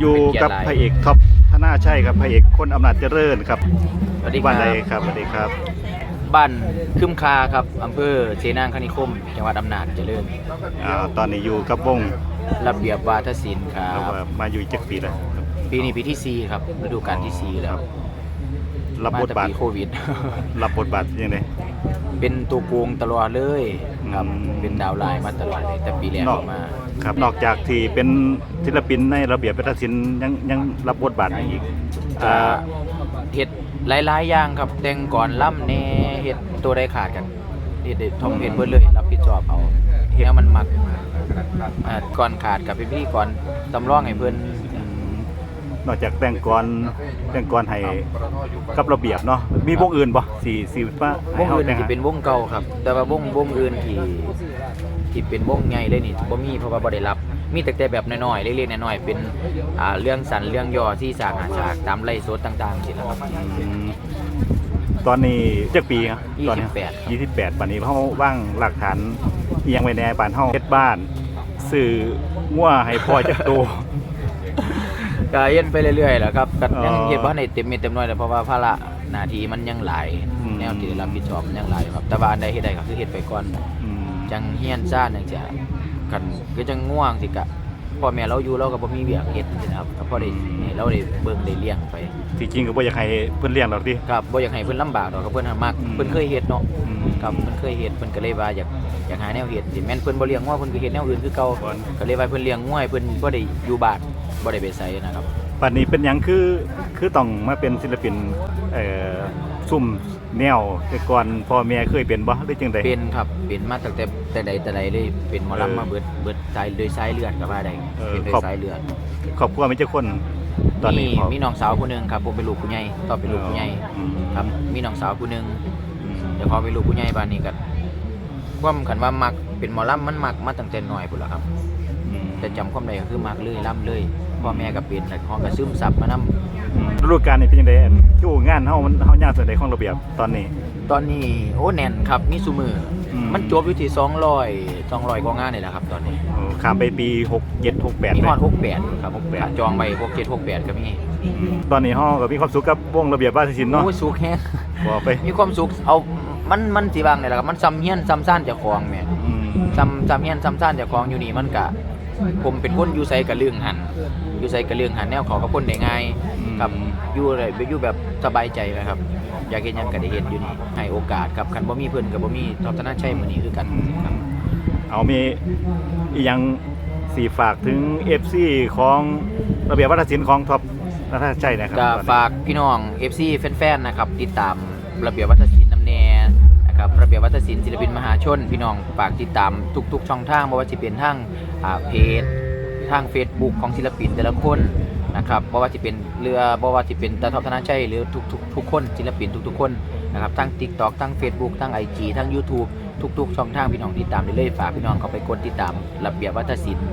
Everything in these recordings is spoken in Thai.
อยู่กับพระเอกท็อปธนาชัยครับพระเอกคนอำนาจเจริญครับสวัสดีคบ้ารันใดบครับสวัสดีครับบ้านคึมคาครับอำเภอเสนางคณิคม จังหวัดอำนาจเจริญอ่าตอนนี้อยู่กับวงระเบียบวาทศิลป์ครัแล้วบก็มาอยู่จักปีแล้วครับ ปีนี้ปีที่ 4 ครับฤดูกาลที่4 แล้วรับบทบาทมแต่ปีโควิด รับบทบาทยังไง เป็นตัวโกงตลอดเลยครับอืมเป็นดาวไลน์มาตลอดเลยแต่ปีแรกนอก มา ครับนอกจากที่เป็นศิลปินในระเบียบวัฒนศิลป์ยังยังรับบทบาทอะไรอีกอ่าอ่าเฮ็ดหลายๆอย่างครับแต่งก่อนล่ำแน่เฮ็ดตัวได้ขาดกันเฮ็ดได้ทอมเฮ็ดเบิดเลยรับผิดชอบเอาเฮ็ดมันมักอ่าก่อนขาดกับเป็นพิธีก่อนตำร้องให้เพิ่น นอกจากแต่งกรแต่งกรให้กับระเบียบเนาะมีวงอื่นบ่สี่สี่ว่าวงอื่นที่เป็นวงเก่าครับ แต่ว่าวงวงอื่นที่ที่เป็นวงใหญ่เลยนี่บ่มีเพราะว่าบ่ได้รับ มีแต่แต่แบบน้อยๆเล็กๆน้อยๆเป็นอ่าเรื่องสั้นเรื่องย่อที่สร้างหาฉากตามไล่สดต่างๆสิล่ะครับอืมตอนนี้จักปีครับตอนนี้28ยี่สิบแปดปันนี้เฮาว่างหลักฐานอิหยังไว้แน่บ้านเฮาเฮ็ดบ้านซื้องัวให้พ่อจักโต ก็เฮ็ดไปเรื่อยๆแหละครับก็ยังอ๋อเฮ็ดบ่ได้เต็มเม็ดเต็มหน่วยแต่เพราะว่าภาระหน้าที่มันยังหลายอืม แนวที่ได้รับผิดชอบมันยังหลายครับ แต่ว่าอันใดเฮ็ดได้ก็คือเฮ็ดไปก่อน อืมจังเฮียนซ่านจังจะกันคือจังง่วงสิกะพ่อแม่เราอยู่เราก็บ่มีเวียกเฮ็ดจังซี่นะครับก็พอได้นี่เราได้เบิ่งได้เลี้ยงไป ที่จริงก็บ่อยากให้เพิ่นเลี้ยงดอกติ ครับบ่อยากให้เพิ่นลำบากดอกครับเพิ่นหันมักอืม เพิ่นเคยเฮ็ดเนาะอืม ครับเพิ่นเคยเฮ็ดเพิ่นก็เลยว่าอยากอยากหาแนวเฮ็ดสิแม่นเพิ่นบ่เลี้ยงงัวเพิ่นก็เฮ็ดแนวอื่นคือเก่าก่อน ก็เลยว่าเพิ่นเลี้ยงงัวให้เพิ่นบ่ได้อยู่บ้าน บ่ได้ไปไสนะครับปันนี้เป็นหยังคือคือต้องมาเป็นศิลปินเอ่อซุ่มแนวแต่ก่อนพ่อแม่เคยเป็นบ่หรือจังได๋ เป็นครับเป็นมาตั้งแต่แต่ใดแต่ใดเลยเป็นหมอเออลำมาเบิดเบิดสายโดยสายเลือดก็ว่าได้เออเป็นโดยขอบสายเลือดครอบครัวมีจักคนตอนนี้มีพ่อมีน้องสาวผู้หนึงครับผมเป็นลูกผู้ใหญ่ต่อเป็นลูกผู้ใหญ่อืมครับมีน้องสาวผู้หนึง อืม เดี๋ยวพอเป็นลูกผู้ใหญ่บ้านนี้ก็ความคันว่ามักเป็นหมอลำมันมักมาตั้งแต่น้อยพุ่นล่ะครับอืม แต่จำความได้ก็คือมักเลยล่ำเลยพ่อแม่ก็เป็นแต่ห้องก็ซึมซับมานํอืมฤดูกาลนี้เป็นจังได๋อันอยู่งานเฮามันเฮายากสุดใดของระเบียบตอนนี้ ตอนนี้โอ้แน่นครับมีซุมืออม มันจบอยู่ที่200 200กว่างานนี่แหละครับ ตอนนี้โอ้ข้ามไปปี6 7 6 8มีเลฮอดย68ครับ68ถ้าจองไว้67 68ก็มีอืมตอนนี้เฮาก็มีความสุขกับวงระเบียบวาทศิลป์เนาะโอ้ยสุขแฮง บ่ไปมีความสุข เอา มัน มันสิบางนี่แหละครับ มันซ้ำเฮียนซ้ำซ่านเจ้าของแหม่อืมซ้ำซ้ำเฮียนซ้ำซ่านเจ้าของอยู่นี่มันกะ ผมเป็นคนอยู่ไสกับเรื่องหันอยู่ไสกับเรื่องหันแนวเขอกับคนได้ง่ายครับอยู่อะไรอยู่แบบสบายใจนะครับ อยากเฮ็ดหยังก็ได้เฮ็ดอยู่นี่ให้โอกาสครับคันบ่มีเพิ่นก็บ่มีทอธนาชัยมื้อนี้คือกันครับเอามีอีหยังสีฝากถึง FC ของระเบียบวัฒนศิลป์ของท็อปนัทชัยนะครับก็ตอนนี้ฝากพี่น้อง FC แฟนๆนะครับติดตามระเบียบวัฒนศิลป์น้ำแน่ นะครับระเบียบวัฒนศิลป์ศิลปินมหาชน พี่น้องฝากติดตามทุก ๆ ช่องทางบ่ว่าจะเป็นทางอ่าเพจทาง Facebook ของศิลปินแต่ละคนนะครับบ่ว่าจะเป็นเรือบ่ว่าจะเป็นตาทอปธนาชัยหรือทุกๆทุกคนศิลปินทุก ๆ คนนะครับทั้ง TikTok ทั้ง Facebook ทั้ง IG ทั้ง YouTube ทุก ๆ ช่องทางพี่น้องติดตามได้เลยฝากพี่น้องเข้าไปกดติดตามระเบียบวัฒนศิลป์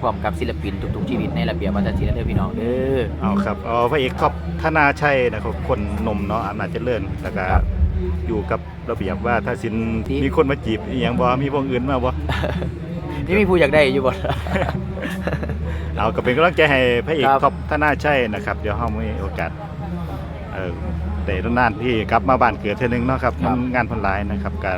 พร้อมกับศิลปินทุกๆชีวิตในระเบียบวัฒนศิลป์เด้อพี่น้องเด้อเอาครับเอาพระเอกท็อปธนาชัยนะครับคนหนมเนาะอำนาจเจริญแล้วก็ครับ อยู่กับระเบียบว่าถ้าศิลป์ที่ มีคนมาจีบอีหยังบ่มีวงอื่นมาบ่ นี่มีผู้อยากได้อยู่บ่ เอาก็เป็นกำลังใจให้พระเอกครับ ท็อปธนาชัยนะครับ เดี๋ยวเฮามีโอกาสเอ่อได้นานๆที่กลับมาบ้านเกิดเทื่อนึงเนาะครับครับงานเพิ่นหลายนะครับก็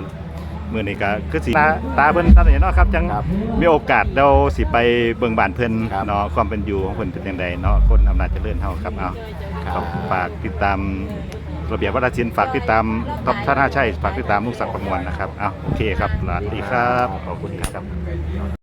มื้อนี้ก็คือสิตาตาเพิ่นซั่นเนาะครับจัง ครับ มีโอกาสเราสิไปเบิ่งบ้านเพิ่นครับเนาะความเป็นอยู่ของเพิ่นเป็นจังไดเนาะคนอำนาจเจริญเฮาครับเอาครับครับฝากติดตาม ระเบียบวัฒนศิลป์ฝากติดตามท็อปท่าน่าใช่ฝากติดตามลูกศักดิ์ประมวลนะครับเอาโอเคครับสวัสดีครับขอบคุณครับ